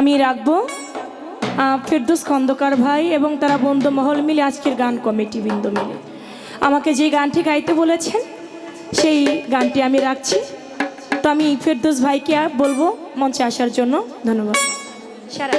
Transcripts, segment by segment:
আমি রাখব। ফেরদুস খন্দকার ভাই এবং তারা বন্ধু মহল মিলে আজকের গান কমিটি বৃন্দ মিলে। আমাকে যে গানটি গাইতে বলেছেন, সেই গানটি আমি রাখছি। তো আমি ফেরদৌস ভাইকে বলব মঞ্চে আসার জন্য ধন্যবাদ। সারা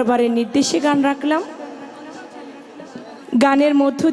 দরবারের নির্দেশে গান রাখলাম। গানের মধ্য